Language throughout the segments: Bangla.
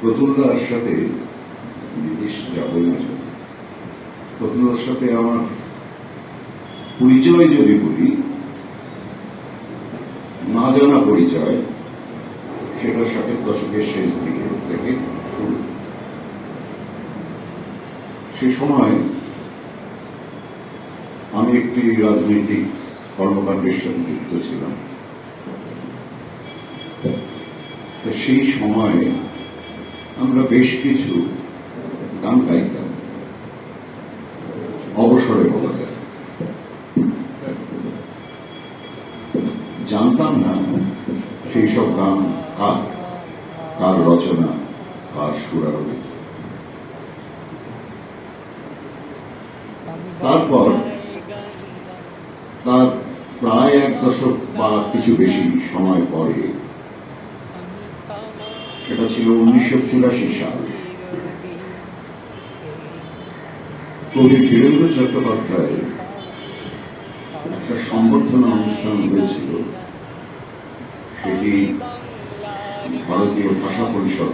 প্রতুলদার সাথে বিদেশ যাবই না প্রতুলদার সাথে আমার পরিচয় যদি বলি, না জানা পরিচয় সেটা ষাটের দশকের শেষ দিকে থেকে শুরু। সে সময় আমি একটি রাজনৈতিক কর্মকাণ্ডের সাথে যুক্ত ছিলাম। সেই সময়ে আমরা বেশ কিছু গান গাইতাম। অবসরে বলা যায়। জানতাম না সেই সব গান কার কার রচনা, কার সুরারোপিত তারপর তার প্রায় এক দশক বা কিছু বেশি সময় পরে সেটা ছিল উনিশশো চুরাশি সাল কবি বীরেন্দ্র চট্টোপাধ্যায় একটা সম্বর্ধনা অনুষ্ঠান হয়েছিল সেটি ভারতীয় ভাষা পরিষদ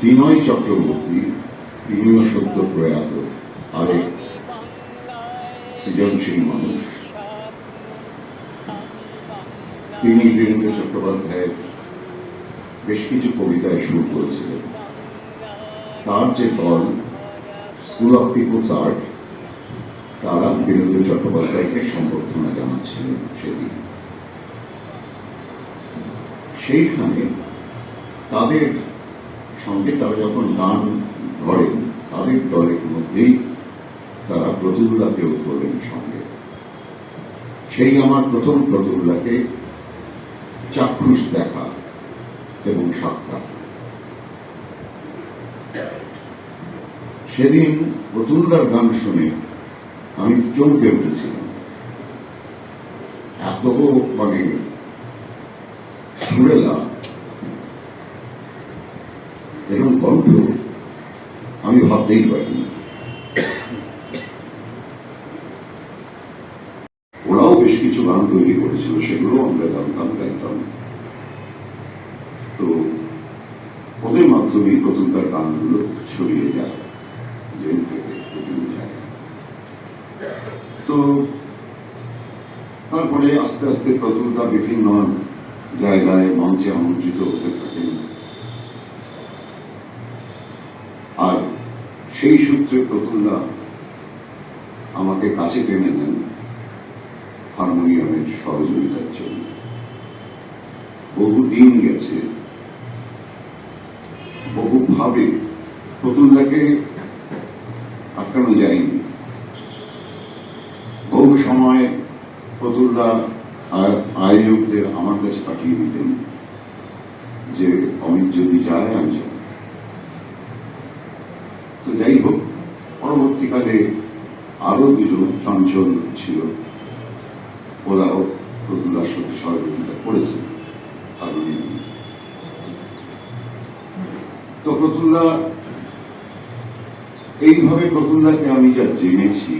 বিনয় চক্রবর্তী তিনিও সদ্য প্রয়াত আরেক সৃজনশীল মানুষ তিনি বীরেন্দ্র চট্টোপাধ্যায়ের বেশ কিছু কবিতায় সুর করেছিলেন। তার যে দল স্কুল অফ পিপলস আর্ট তারা বীরেন্দ্র চট্টোপাধ্যায়কে সম্বর্ধনা জানাচ্ছিলেন সেদিন। সেইখানে তাদের সঙ্গে তারা যখন গান ধরেন, তাদের দলের মধ্যেই তারা প্রতুল্লাকেও তোলেন সঙ্গে। সেই আমার প্রথম প্রতুল্লাকে চাক্ষুষ দেখা এবং সাক্ষাৎ। সেদিন প্রতুল্লার গান শুনে আমি চমকে উঠেছিলাম। এত মানে সুরেলা এবং কণ্ঠ আমি ভাবতেই পারিনি। ওরাও বেশ কিছু গান তৈরি করেছিল সেগুলো আমরা গান গান গাইতাম। মাধ্যমে প্রথমকার গানগুলো ছড়িয়ে যায় থেকে তো তারপরে আস্তে আস্তে প্রতুলতা বিভিন্ন জায়গায় মঞ্চে আমন্ত্রিত হতে থাকেন। আর সেই সূত্রে প্রতুল্লা আমাকে কাছে টেনে নেন হারমোনিয়ামের সহযোগিতার জন্য। বহু দিন গেছে বহুভাবে প্রতুল্লাকে আটকানো যায়নি। বহু সময় আয়- আয়োজকদের আমার কাছে পাঠিয়ে দিতেন যে অমিত যদি যায়, আমি যাব। তো যাই হোক, পরবর্তীকালে আরও দুজন চঞ্চল ছিল। ওরাও প্রতুলার সাথে সহযোগিতা করেছে। তো প্রতুল্লা এইভাবে প্রতুল্লাকে আমি যা জেনেছি,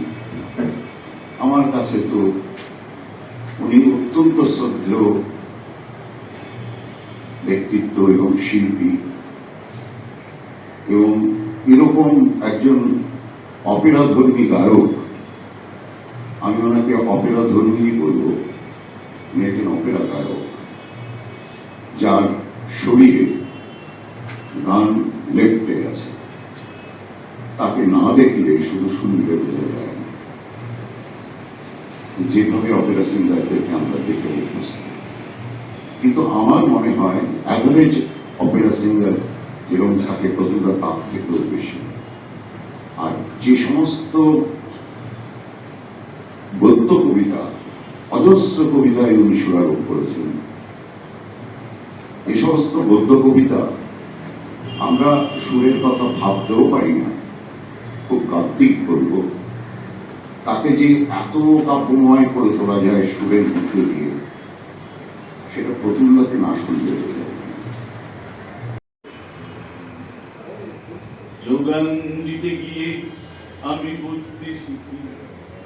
আমার কাছে তো উনি অত্যন্ত শ্রদ্ধেয় ব্যক্তিত্ব এবং শিল্পী এবং এরকম একজন অপেরা ধর্মী গায়ক, আমি ওনাকে অপেরা ধর্মী বলব। উনি একজন অপেরা গায়ক, যার শরীরে লেপটে আছে তাকে না দেখলে শুধু শুনলে বোঝা যায়। না যেভাবে অপেরা সিঙ্গারদেরকে আমরা দেখে অভ্যস্ত কিন্তু আমার মনে হয় অ্যাভারেজ অপেরা সিঙ্গার যেরকম থাকে প্রতিভা তার থেকেও বেশি। আর যে সমস্ত গদ্য কবিতা, অজস্র কবিতায় উনি সুরারোপ করেছেন। এই সমস্ত গদ্য কবিতা আমরা সুরের কথা ভাবতেও পারি না। খুব কার্তিক বলব তাকে যে এত কাব্যময় করে তোলা যায় সুরের মধ্যে দিয়ে, সেটা প্রতুল্লাকে না শুনলে স্লোগান দিতে গিয়ে আমি বুঝতে শিখি,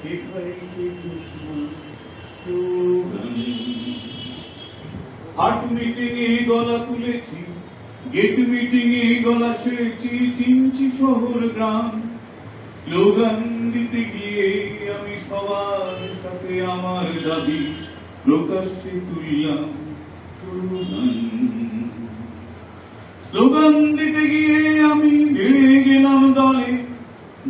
কে ভাই কে দুশ্মন হাট মিটিং গলা তুলেছি গেট মিটিং এ গলা ছেড়েছি, চিনছি শহর গ্রাম। স্লোগান দিতে গিয়ে আমি সবার সাথে আমার দাবি প্রকাশ্যে তুললাম স্লোগান। দিতে গিয়ে আমি বেড়ে গেলাম দলে।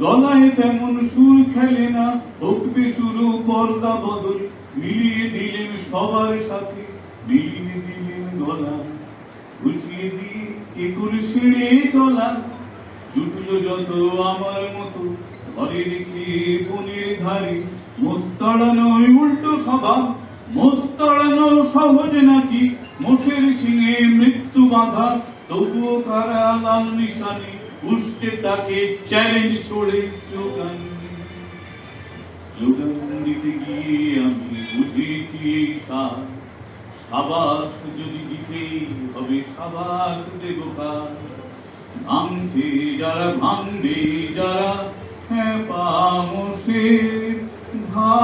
গলায় তেমন সুর খেলে না হোকবে শুরু পর্দা বদল। মিলিয়ে দিলেন সবার সাথে, মিলিয়ে দিলেন গলা। বুঝিয়ে দিয়ে একুল ছিঁড়ে চলা জুটলো যত আমার মতো। ঘরে রেখে বনের ধারে মোস্তাড়ানো উল্টো স্বভাব মোস্তাড়ানো সহজ নাকি, মোষের সিংহে মৃত্যু বাঁধা। তবুও কারা লাল নিশানে উস্কে তাকে চ্যালেঞ্জ ছড়ে স্লোগান স্লোগান দিতে গিয়ে আমি বুঝেছি এই সাবাস যদি দিতে হবে সাবাস দেব ভাঙছে যারা ভাঙবে যারা হ্যাঁ পামসে ভা